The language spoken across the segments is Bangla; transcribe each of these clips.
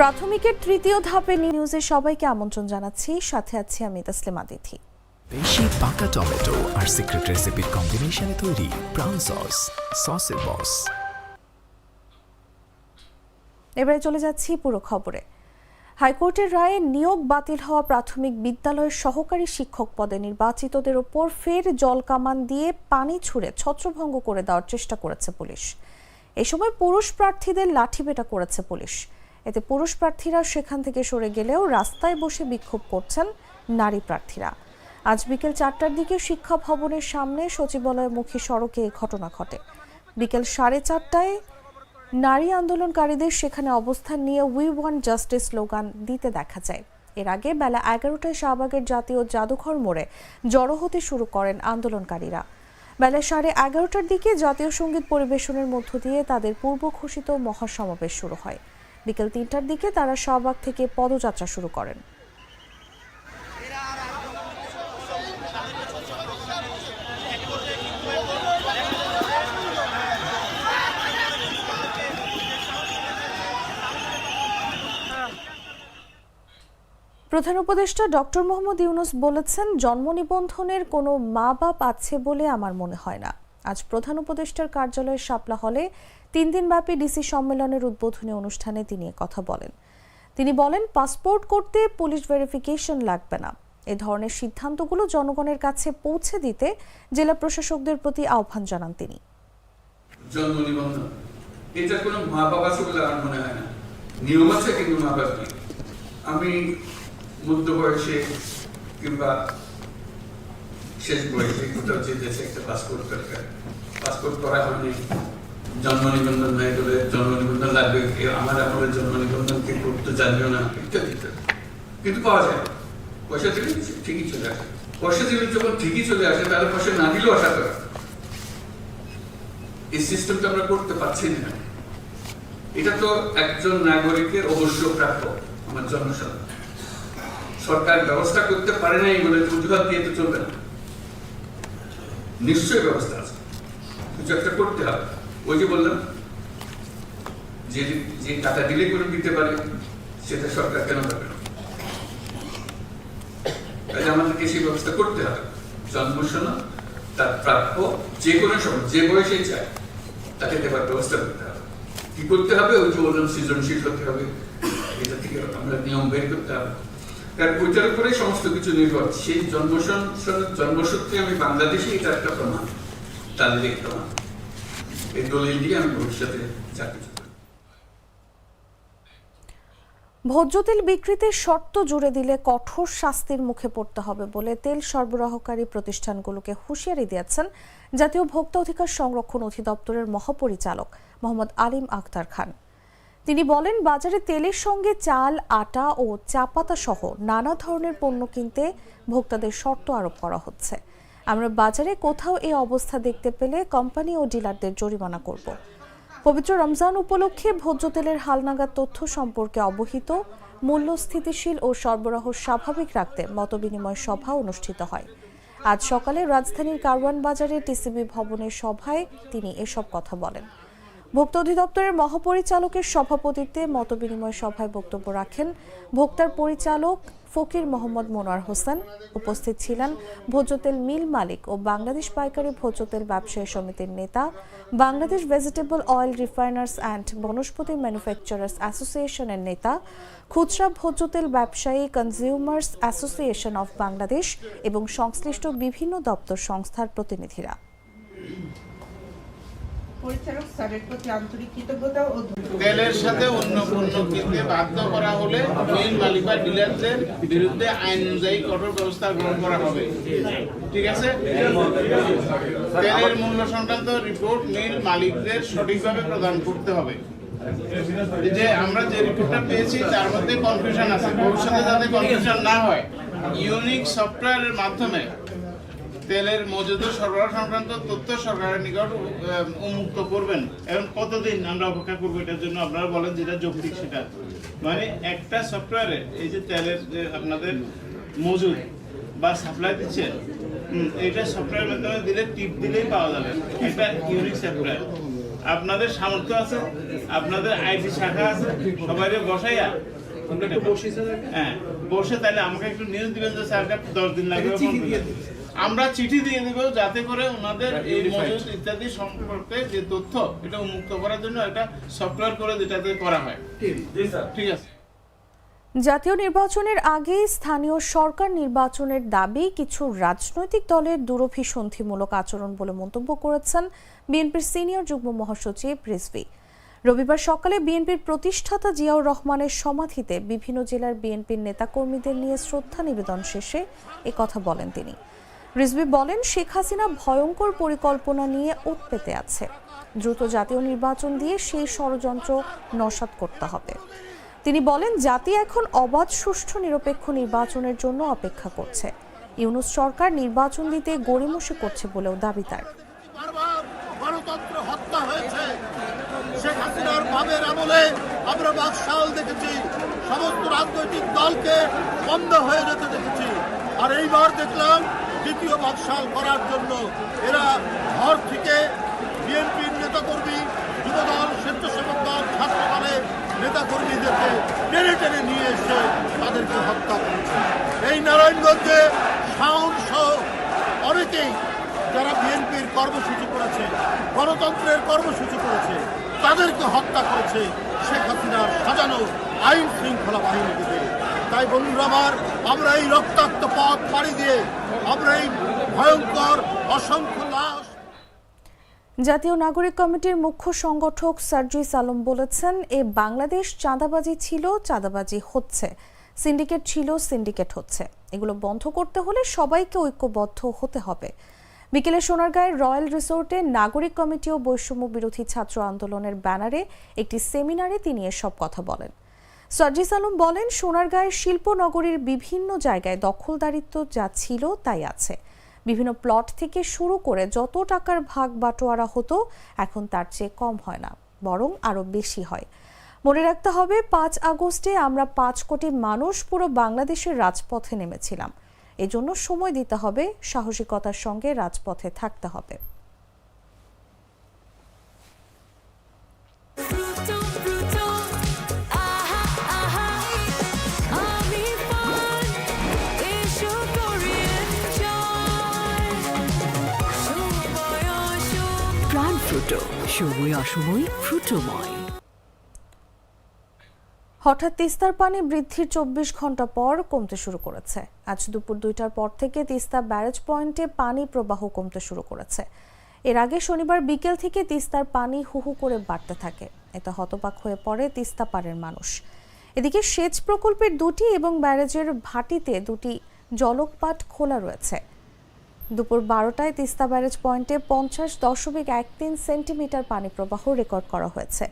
প্রাথমিকের তৃতীয় ধাপে নিউজে সবাইকে আমন্ত্রণ জানাচ্ছি। সাথে আছি আমি তাসলিমা তিথি দেশি পাকা টমেটো আর সিক্রেট রেসিপির কম্বিনেশনে তৈরি ব্রাউন সস সসের বস এবারে চলে যাচ্ছি পুরো খবরে। হাইকোর্টের রায়ে নিয়োগ বাতিল হওয়া প্রাথমিক বিদ্যালয়ের সহকারী শিক্ষক পদে নির্বাচিতদের ওপর ফের জলকামান দিয়ে পানি ছুড়ে ছত্রভঙ্গ করে দেওয়ার চেষ্টা করেছে পুলিশ। এ সময় পুরুষ প্রার্থীদের লাঠিপেটা করেছে পুলিশ। এতে পুরুষ প্রার্থীরা সেখান থেকে সরে গেলেও রাস্তায় বসে বিক্ষোভ করছেন নারী প্রার্থীরা। আজ বিকেল চারটার দিকে শিক্ষা ভবনের সামনে সচিবালয়মুখী সড়কে ঘটনা ঘটে। বিকেল সাড়ে চারটায় নারী আন্দোলনকারীদের সেখানে অবস্থান নিয়ে উই ওয়ান জাস্টিস স্লোগান দিতে দেখা যায়। এর আগে বেলা এগারোটায় শাহবাগের জাতীয় জাদুঘর মোড়ে জড়ো হতে শুরু করেন আন্দোলনকারীরা। বেলা সাড়ে এগারোটার দিকে জাতীয় সংগীত পরিবেশনের মধ্য দিয়ে তাদের পূর্ব ঘোষিত মহাসমাবেশ শুরু হয়। বিকেল তিনটার দিকে তারা শাহবাগ থেকে পদযাত্রা শুরু করেন। প্রধান উপদেষ্টা ডক্টর মোহাম্মদ ইউনুস বলেছেন, জন্ম নিবন্ধনের কোনো মা বাপ আছে বলে আমার মনে হয় না। আজ প্রধান উপদেষ্টার কার্যালয়ের শাপলা হলে তিন দিনব্যাপী ডিসি সম্মেলনের উদ্বোধনী অনুষ্ঠানে তিনি কথা বলেন। তিনি বলেন, পাসপোর্ট করতে পুলিশ ভেরিফিকেশন লাগবে না। এ ধরনের সিদ্ধান্তগুলো জনগণের কাছে পৌঁছে দিতে জেলা প্রশাসকদের প্রতি আহ্বান জানান তিনি। এটা কোনো মা বলে আমার মনে হয় না। নিয়ম আছে কিন্তু মা আমি মধ্য বয়সে কিংবা শেষ বয়সে কোথাও যেতেছে একটা পাসপোর্ট দরকার। পাসপোর্ট করা হয়নি। জন্ম নিবন্ধন হয়ে গেলে জন্ম নিবন্ধন লাগবে আমার আমলে জন্ম নিবন্ধন কে করতে জানিও না, ইত্যাদি ইত্যাদি। কিন্তু পাওয়া যায়। পয়সা দিলে ঠিকই চলে আসে। পয়সা দিলে যখন ঠিকই চলে আসে, তাহলে পয়সা না দিলেও আশা এই সিস্টেমটা আমরা করতে পারছি না। এটা তো একজন নাগরিকের অবশ্য প্রাপ্য, আমার জনসন সরকার ব্যবস্থা করতে পারে নাই বলে দিয়ে তো চলবে না। নিশ্চয়ই ব্যবস্থা আছে। কিছু একটা করতে হবে। ওই যে বললাম, যে যে টাকা দিলে করে দিতে পারে, সেটা সরকার কেন পাবে না? আমাদেরকে সেই ব্যবস্থা করতে হবে। জন্মসনদ তার প্রাপ্য যে কোনো সময়, যে বয়সে চায়, তাকে দেবার ব্যবস্থা করতে হবে। কি করতে হবে? ওই যে বললাম, সৃজনশীল হতে হবে। এটা থেকে আমরা নিয়ম বের করতে হবে। কারণ ওইটার উপরে সমস্ত কিছু নির্ভর। সেই জন্মসন জন্মসূত্রে আমি বাংলাদেশে এটা একটা প্রমাণ তাদের প্রমাণ। এই দলিল দিয়ে আমি ভবিষ্যতে চাকরি। ভোজ্য তেল বিক্রিতে শর্ত জুড়ে দিলে কঠোর শাস্তির মুখে পড়তে হবে বলে তেল সরবরাহকারী প্রতিষ্ঠানগুলোকে হুঁশিয়ারি দিয়েছেন জাতীয় ভোক্তা অধিকার সংরক্ষণ অধিদপ্তরের মহাপরিচালক মোহাম্মদ আলিম আক্তার খান তিনি বলেন, বাজারে তেলের সঙ্গে চাল, আটা ও চা পাতা সহ নানা ধরনের পণ্য কিনতে ভোক্তাদের শর্ত আরোপ করা হচ্ছে আমরা বাজারে কোথাও এই অবস্থা দেখতে পেলে কোম্পানি ও ডিলারদের জরিমানা করব। পবিত্র রমজান উপলক্ষে ভোজ্য তেলের হালনাগাদ তথ্য সম্পর্কে অবহিত মূল্য স্থিতিশীল ও সরবরাহ স্বাভাবিক রাখতে মতবিনিময় সভা অনুষ্ঠিত হয়। আজ সকালে রাজধানীর কারওয়ান বাজারে টিসিবি ভবনের সভায় তিনি এসব কথা বলেন। ভোক্তা অধিদপ্তরের মহাপরিচালকের সভাপতিত্বে মতবিনিময় সভায় বক্তব্য রাখেন ভোক্তার পরিচালক ফকির মোহাম্মদ মোনার হোসেন। উপস্থিত ছিলেন ভোজ্যতেল মিল মালিক ও বাংলাদেশ পাইকারি ভোজ্যতেল ব্যবসায়ী সমিতির নেতা, Bangladesh vegetable oil refiners and Vanaspati manufacturers অ্যাসোসিয়েশনের নেতা, খুচরা ভোজ্যতেল ব্যবসায়ী কনজিউমার্স অ্যাসোসিয়েশন অফ বাংলাদেশ এবং সংশ্লিষ্ট বিভিন্ন দপ্তর সংস্থার প্রতিনিধিরা। পরিচালক স্যারের প্রতি আন্তরিক কৃতজ্ঞতা ও তেলের সাথে অন্য পণ্য কিনতে বাধ্য করা হলে মিল মালিক বা ডিলারদের বিরুদ্ধে আইন অনুযায়ী কঠোর ব্যবস্থা গ্রহণ করা হবে। ঠিক আছে? তেলের মূল্য সংক্রান্ত রিপোর্ট মিল মালিকদের সঠিকভাবে প্রদান করতে হবে। যে আমরা যে রিপোর্টটা পেয়েছি, তার মধ্যে কনফিউশন আছে। ভবিষ্যতে যাতে কনফিউশন না হয় ইউনিক সফটওয়্যারের মাধ্যমে তেলের মজুদ সরবরাহ সংক্রান্ত তথ্য সরকারের নিকট উন্মুক্ত করবেন। এবং কতদিন আমরা অপেক্ষা করব এটার জন্য? আপনারা বলেন যেটা যৌক্তিক সেটা। মানে একটা সফটওয়্যারে এই যে তেলের যে আপনাদের মজুদ বা সাপ্লাই দিচ্ছে এটা সফটওয়্যারের মাধ্যমে দিলে টিপ দিলেই পাওয়া যাবে। এটা ইউনিক সফটওয়্যার আপনাদের সামর্থ্য আছে আপনাদের আইটি শাখা আছে সবাই বসাইয়া হ্যাঁ বসে তাহলে আমাকে একটু নিউজ দিবেন যে স্যার দশ দিন লাগবে আমরা চিঠি দিয়ে দেবো যাতে করে ওনাদের এই মজুদ ইত্যাদি সম্পর্কে যে তথ্য এটা উন্মুক্ত করার জন্য একটা সফটওয়্যার করে যেটাতে করা হয়। ঠিক। আছে। জাতীয় নির্বাচনের আগে স্থানীয় সরকার নির্বাচনের দাবি কিছু রাজনৈতিক দলের দুরভিসন্ধিমূলক আচরণ বলে মন্তব্য করেছেন বিএনপির সিনিয়র যুগ্ম মহাসচিব রিজভি। রবিবার সকালে বিএনপির প্রতিষ্ঠাতা জিয়াউর রহমানের সমাধিতে বিভিন্ন জেলার বিএনপির নেতাকর্মীদের নিয়ে শ্রদ্ধা নিবেদন শেষে কথা বলেন তিনি। রিজভি বলেন, শেখ হাসিনা ভয়ঙ্কর পরিকল্পনা নিয়ে ওত পেতে আছে। দ্রুত জাতীয় নির্বাচন দিয়ে সেই ষড়যন্ত্র নস্যাৎ করতে হবে। তিনি বলেন, জাতি এখন অবাধ, সুষ্ঠু, নিরপেক্ষ নির্বাচনের জন্য অপেক্ষা করছে। ইউনুস সরকার নির্বাচন দিতে গড়িমসি করছে বলেও দাবি তার। সমস্ত রাজনৈতিক দলকে বন্ধ হয়ে যেতে দেখেছি। আর এইবার দেখলাম দ্বিতীয় বাকশাল করার জন্য এরা ঘর থেকে বিএনপির নেতাকর্মী, যুবদল, স্বেচ্ছাসেবক দল ছাত্র দলের নেতাকর্মীদেরকে টেনে টেনে নিয়ে এসে তাদেরকে হত্যা করেছে এই নারায়ণগঞ্জে সাউন্ড সহ অনেকেই যারা বিএনপির কর্মসূচি করেছে, গণতন্ত্রের কর্মসূচি করেছে, তাদেরকে হত্যা করেছে শেখ হাসিনার সাজানো আইন শৃঙ্খলা বাহিনীকে। তাই বন্ধুরা আমার, আমরা এই রক্তাক্ত পথ পাড়ি দিয়ে জাতীয় নাগরিক কমিটির মুখ্য সংগঠক সার্জিস আলম বলেছেন, এ বাংলাদেশ চাঁদাবাজি ছিল, চাঁদাবাজি হচ্ছে। সিন্ডিকেট ছিল, সিন্ডিকেট হচ্ছে। এগুলো বন্ধ করতে হলে সবাইকে ঐক্যবদ্ধ হতে হবে। বিকেলে সোনারগাঁয়ের রয়্যাল রিসোর্টে নাগরিক কমিটি ও বৈষম্য বিরোধী ছাত্র আন্দোলনের ব্যানারে একটি সেমিনারে তিনি এসব কথা বলেন। সার্জিস আলম বলেন, সোনারগাঁয়ের শিল্পনগরীর বিভিন্ন জায়গায় দখলদারিত্ব যা ছিল তাই আছে। বিভিন্ন প্লট থেকে শুরু করে যত টাকার ভাগ বাটোয়ারা হতো, এখন তার চেয়ে কম হয় না, বরং আরও বেশি হয়। মনে রাখতে হবে, পাঁচ আগস্টে আমরা পাঁচ কোটি মানুষ পুরো বাংলাদেশের রাজপথে নেমেছিলাম। এজন্য সময় দিতে হবে, সাহসিকতার সঙ্গে রাজপথে থাকতে হবে। ফ্রুটো সময় অসময় ফ্রুটোময় হঠাৎ তিস্তার পানি বৃদ্ধির চব্বিশ ঘণ্টা পর কমতে শুরু করেছে। আজ দুপুর দুইটার পর থেকে তিস্তা ব্যারেজ পয়েন্টে পানি প্রবাহ কমতে শুরু করেছে। এর আগে শনিবার বিকেল থেকে তিস্তার পানি হুহু করে বাড়তে থাকে। এতে হতবাক হয়ে পড়ে তিস্তা পাড়ের মানুষ। এদিকে সেচ প্রকল্পের দুটি এবং ব্যারেজের ভাটিতে দুটি জলকপাট খোলা রয়েছে। দুপুর বারোটায় তিস্তা ব্যারেজ পয়েন্টে পঞ্চাশ দশমিক এক তিন সেন্টিমিটার পানি প্রবাহ রেকর্ড করা হয়েছে।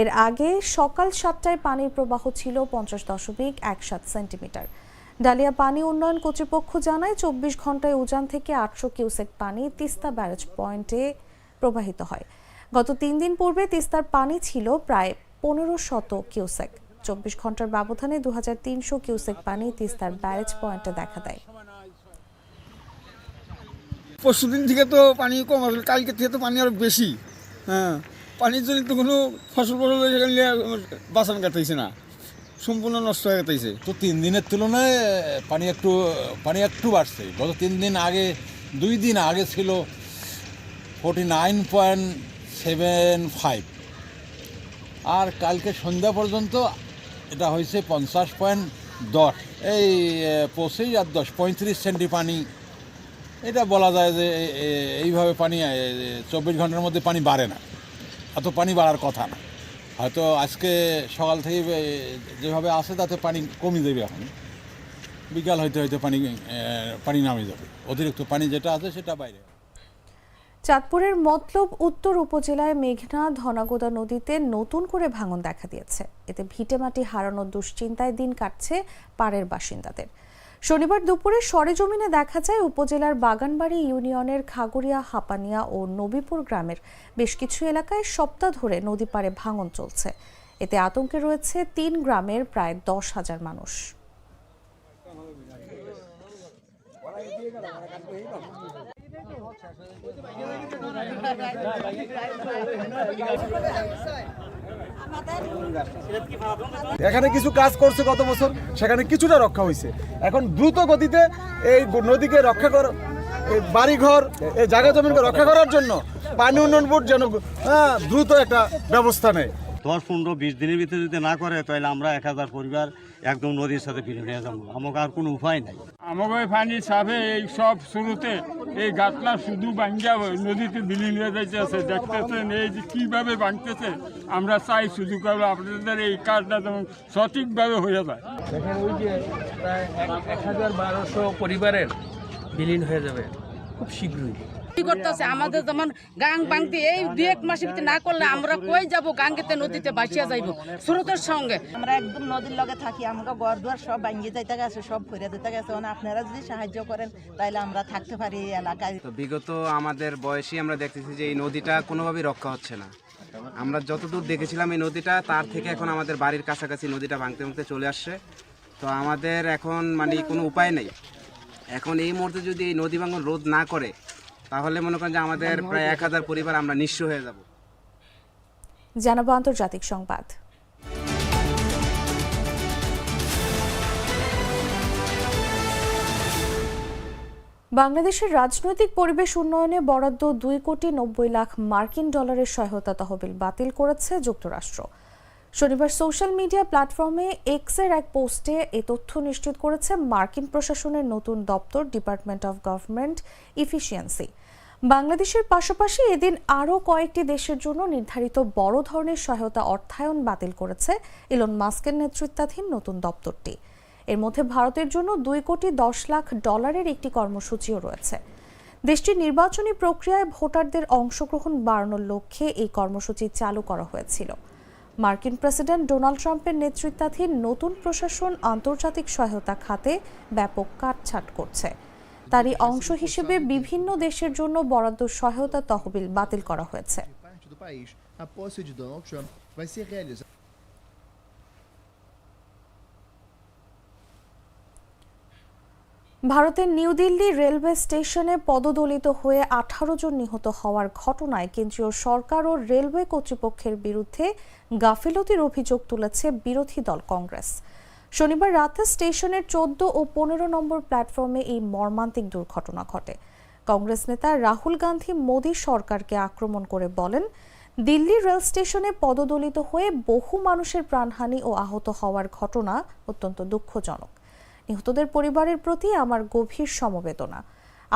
এর আগে সকাল সাতটায় পানির প্রবাহ ছিল পঞ্চাশ দশমিক এক সাত সেন্টিমিটার। ডালিয়া পানি উন্নয়ন কর্তৃপক্ষ জানায় চব্বিশ ঘন্টায় উজান থেকে আটশো কিউসেক পানি তিস্তা ব্যারেজ পয়েন্টে প্রবাহিত হয়। গত তিন দিন পূর্বে তিস্তার পানি ছিল প্রায় পনেরো শত কিউসেক। চব্বিশ ঘণ্টার ব্যবধানে দু হাজার তিনশো কিউসেক পানি তিস্তার ব্যারেজ পয়েন্টে দেখা দেয়। পরশু দিন থেকে তো পানি কম আসলে কালকে থেকে তো পানি আরও বেশি। হ্যাঁ পানির জন্য তো কোনো ফসল ফসল সেখানে বাঁচান কাটাইছে না। সম্পূর্ণ নষ্ট হয়ে গেছে। তো তিন দিনের তুলনায় পানি একটু পানি একটু বাড়ছে। গত তিন দিন আগে, দুই দিন আগে ছিল forty nine point seven five আর কালকে সন্ধ্যা পর্যন্ত এটা হয়েছে পঞ্চাশ পয়েন্ট দশ। এই পঁচিশ আর দশ, পঁয়ত্রিশ সেন্টি পানি এটা বলা যায় যে এইভাবে পানি চব্বিশ ঘণ্টার মধ্যে পানি বাড়ে না। অত পানি বাড়ার কথা না। হয়তো আজকে সকাল থেকে যেভাবে আসে, তাতে পানি কমে যাবে এখন। বিকাল হইতে হইতে পানি পানি নামে যাবে। অতিরিক্ত পানি যেটা আছে, সেটা বাইরে। চাঁদপুরের মতলব উত্তর উপজেলায় মেঘনা ধনাগোদা নদীতে নতুন করে ভাঙন দেখা দিয়েছে। এতে ভিটেমাটি হারানোর দুশ্চিন্তায় দিন কাটছে পাড়ের বাসিন্দাদের। শনিবার দুপুরে সরেজমিনে দেখা যায় উপজেলার বাগানবাড়ি ইউনিয়নের খাগড়িয়া, হাপানিয়া ও নবীপুর গ্রামের বেশ কিছু এলাকায় সপ্তাহ ধরে নদী পাড়ে ভাঙন চলছে। এতে আতঙ্কে রয়েছে তিন গ্রামের প্রায় দশ হাজার মানুষ। এখানে কিছু কাজ করছে গত বছর সেখানে কিছুটা রক্ষা হয়েছে। এখন দ্রুত গতিতে এই নদীকে রক্ষা কর বাড়িঘর এই জায়গা জমিনকে রক্ষা করার জন্য পানি উন্নয়ন বোর্ড যেন হ্যাঁ, দ্রুত একটা ব্যবস্থা নেয়। দশ পনেরো বিশ দিনের ভিতরে যদি না করে তাহলে আমরা এক হাজার পরিবার একদম নদীর সাথে ফিরে নিয়ে যাব। আমাকে আর কোনো উপায় নাই। আমাকে পানি ছাপে এই সব শুরুতে এই গাছলা শুধু ভাঙ্গা নদীতে বিলীন হয়ে যাইতেছে দেখতেছেন এই যে কীভাবে ভাঙতেছে আমরা চাই শুধু কেবল আপনাদের এই কাজটা যেমন সঠিকভাবে হয়ে যায়। দেখেন ওই যে প্রায় এক হাজার বারোশো পরিবারের বিলীন হয়ে যাবে খুব শীঘ্রই। কি করতেছে? আমাদের যেমন গাং বাংতে এই দুই এক মাসের ভিতরে না করলে আমরা কই যাব? গাঙ্গেতে নদীতে বাসিয়া যাইব। স্রোতের সঙ্গে। আমরা একদম নদীর লগে থাকি আমাকে ঘর দুয়ার সব ভাঙিয়ে যাইতে গেছে সব ভরে দিতে গেছে। মানে আপনারা যদি সাহায্য করেন তাহলে আমরা থাকতে পারি এই এলাকায়। তো বিগত আমাদের বয়সী আমরা দেখতেছি যে এই নদীটা কোনোভাবেই রক্ষা হচ্ছে না। আমরা যতদূর দেখেছিলাম এই নদীটা তার থেকে এখন আমাদের বাড়ির কাছাকাছি নদীটা ভাঙতে ভাঙতে চলে আসছে। তো আমাদের এখন মানে কোনো উপায় নেই। এখন এই মুহূর্তে যদি এই নদী ভাঙন রোধ না করে তাহলে মনে করেন যে আমাদের প্রায় এক হাজার পরিবার আমরা নিঃস্ব হয়ে যাব। জানাব আন্তর্জাতিক সংবাদ। বাংলাদেশের রাজনৈতিক পরিবেশ উন্নয়নে বরাদ্দ দুই কোটি নব্বই লাখ মার্কিন ডলারের সহায়তা তহবিল বাতিল করেছে যুক্তরাষ্ট্র। শনিবার সোশ্যাল মিডিয়া প্ল্যাটফর্মে এক্সের এক পোস্টে এ তথ্য নিশ্চিত করেছে মার্কিন প্রশাসনের নতুন দপ্তর ডিপার্টমেন্ট অফ গভর্নমেন্ট ইফিসিয়েন্সি বাংলাদেশের পাশাপাশি এদিন আরও কয়েকটি দেশের জন্য নির্ধারিত বড় ধরনের সহায়তা অর্থায়ন বাতিল করেছে ইলন মাস্কের নেতৃত্বাধীন নতুন দপ্তরটি। এর মধ্যে ভারতের জন্য দুই কোটি দশ লাখ ডলারের একটি কর্মসূচিও রয়েছে। দেশটির নির্বাচনী প্রক্রিয়ায় ভোটারদের অংশগ্রহণ বাড়ানোর লক্ষ্যে এই কর্মসূচি চালু করা হয়েছিল। মার্কিন প্রেসিডেন্ট ডোনাল্ড ট্রাম্পের নেতৃত্বাধীন নতুন প্রশাসন আন্তর্জাতিক সহায়তা খাতে ব্যাপক কাটছাট করছে। তারই অংশ হিসেবে বিভিন্ন দেশের জন্য বরাদ্দ সহায়তা তহবিল বাতিল করা হয়েছে। ভারতের নিউ দিল্লি রেলওয়ে স্টেশনে পদদলিত হয়ে আঠারো জন নিহত হওয়ার ঘটনায় কেন্দ্রীয় সরকার ও রেলওয়ে কর্তৃপক্ষের বিরুদ্ধে গাফিলতির অভিযোগ তুলেছে বিরোধী দল কংগ্রেস। শনিবার রাতে স্টেশনের চোদ্দ ও পনেরো নম্বর প্ল্যাটফর্মে এই মর্মান্তিক দুর্ঘটনা ঘটে। কংগ্রেস নেতা রাহুল গান্ধী মোদী সরকারকে আক্রমণ করে বলেন, দিল্লি রেল স্টেশনে পদদলিত হয়ে বহু মানুষের প্রাণহানি ও আহত হওয়ার ঘটনা অত্যন্ত দুঃখজনক। নিহতদের পরিবারের প্রতি আমার গভীর সমবেদনা।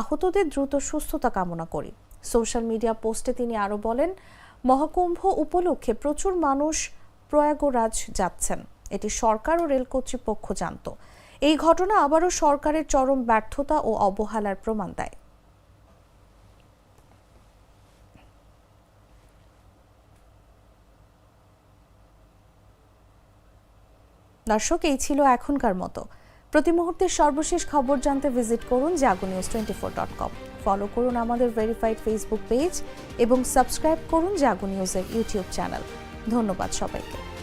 আহতদের দ্রুত সুস্থতা কামনা করি। সোশ্যাল মিডিয়া পোস্টে তিনি আরও বলেন, মহাকুম্ভ উপলক্ষে প্রচুর মানুষ প্রয়াগরাজ যাচ্ছেন। এটি সরকার ও রেল কর্তৃপক্ষ জানত। এই ঘটনা আবারও সরকারের চরম ব্যর্থতা ও অবহেলার প্রমাণ দেয়। দর্শক, এই ছিল এখনকার মতো। প্রতি মুহূর্তের সর্বশেষ খবর জানতে ভিজিট করুন Jago news twenty four dot com. Follow করুন আমাদের ভেরিফাইড ফেসবুক পেজ এবং সাবস্ক্রাইব করুন জাগো নিউজের ইউটিউব চ্যানেল। ধন্যবাদ সবাইকে।